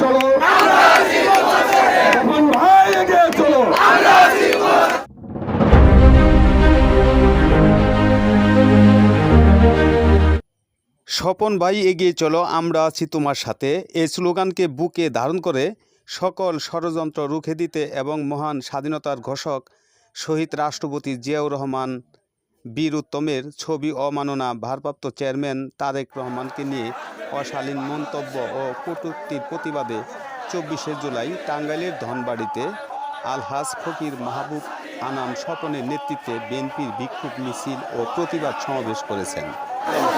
চলো। স্বপন ভাই এগিয়ে চলো, আমরা আছি তোমার সাথে। এই স্লোগানকে বুকে ধারণ করে সকল ষড়যন্ত্র রুখে দিতে এবং মহান স্বাধীনতার ঘোষক শহীদ রাষ্ট্রপতি জিয়াউর রহমান বীর উত্তমের ছবি অমাননা ভারপ্রাপ্ত চেয়ারম্যান তারেক রহমানকে নিয়ে অশালীন মন্তব্য ও কটুক্তির প্রতিবাদে চব্বিশে জুলাই টাঙ্গাইলের ধনবাড়িতে আলহাজ ফকির মাহবুব আনাম স্বপনের নেতৃত্বে বিএনপির বিক্ষোভ মিছিল ও প্রতিবাদ সমাবেশ করেছেন।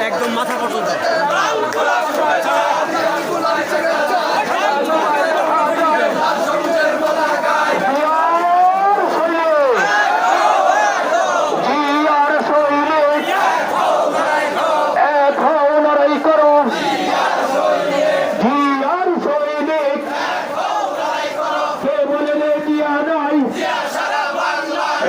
একদম মাথা পর্যন্ত জিয়ার সৈনিক এক হও লড়াই করো জিয়ার সৈনিক কে বলে জিয়া নাই জিয়া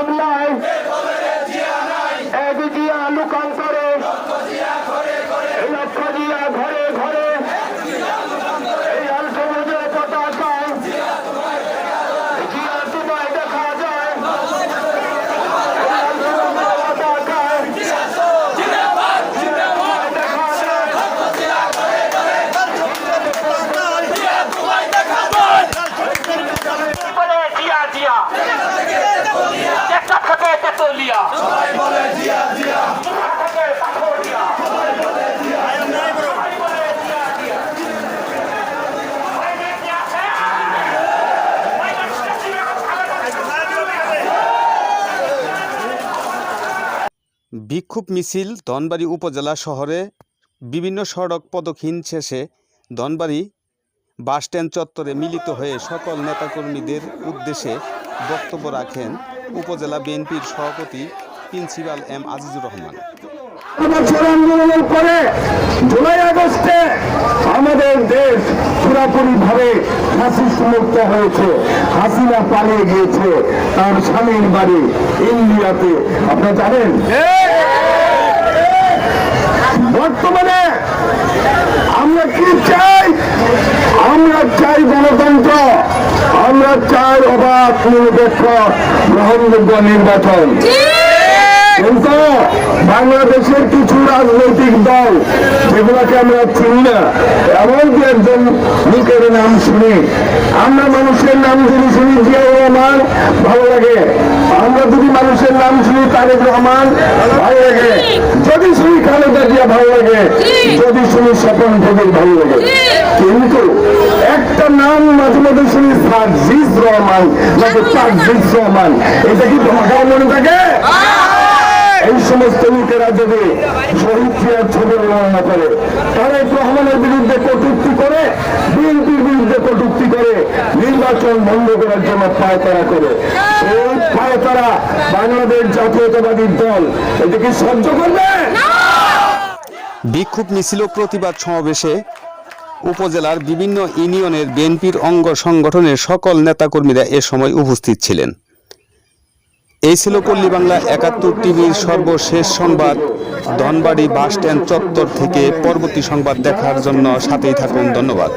বাংলায় এক জিয়া লুকান্তরে লক্ষ জিয়া ঘরে ঘরে এই লাল সবুজের পতাকায় জিয়া তোমায় দেখা যায় বলে জিয়া জিয়া একটা থেকে তেতুলিয়া থেকে পাথরিয়া বিক্ষোভ মিছিল ধনবাড়ি উপজেলা শহরে বিভিন্ন সড়ক পদক্ষীণ শেষে ধনবাড়ি বাসস্ট্যান্ড চত্বরে মিলিত হয়ে সকল নেতাকর্মীদের উদ্দেশ্যে বক্তব্য রাখেন উপজেলা বিএনপির সভাপতি প্রিন্সিপাল এম আজিজুর রহমান। আন্দোলনের পরে জুলাই আগস্টে আমাদের দেশ পুরাপুরি ভাবে মুক্ত হয়েছে হাসিনা পালিয়ে গিয়েছে তার স্বামীর বাড়ি ইন্ডিয়াতে। আপনারা জানেন? বর্তমানে আমরা কি চাই? আমরা চাই গণতন্ত্র আমরা চাই অবাধ নিরপেক্ষ গ্রহণযোগ্য নির্বাচন। কিন্তু বাংলাদেশের কিছু রাজনৈতিক দল যেগুলোকে আমরা চিনি না এমন দু একজন লোকের নাম শুনি। আমরা মানুষের নাম যদি শুনি জিয়াউর রহমান ভালো লাগে। আমরা যদি মানুষের নাম শুনি তারেক রহমান ভালো লাগে। খালেদা জিয়া ভালো লাগে যদি শুনি স্বপন ভোগের ভালো লাগে। কিন্তু একটা নাম মাঝে মাঝে শুনি সাজিজ রহমান নাকি তাজিজ রহমান। এটা কি তোমার মনে থাকে? এই সমস্ত লোকেরা যদি শহীদ জিয়ার ছবি বর্ণনা করে তারেক রহমানের বিরুদ্ধে কটুক্তি করে বিএনপির বিরুদ্ধে কটুক্তি করে নির্বাচন বন্ধ করার জন্য পায়তারা করে। এই পায়তারা বাংলাদেশ জাতীয়তাবাদী দল এটাকে সহ্য করবে? বিক্ষোভ মিছিল প্রতিবাদ সমাবেশে উপজেলার বিভিন্ন ইউনিয়নের বিএনপির অঙ্গ সংগঠনের সকল নেতাকর্মীরা এ সময় উপস্থিত ছিলেন। এই ছিল পল্লী বাংলা একাত্তর টিভির সর্বশেষ সংবাদ। ধনবাড়ি বাস স্ট্যান্ড চত্বর থেকে পরবর্তী সংবাদ দেখার জন্য সাথেই থাকুন। ধন্যবাদ।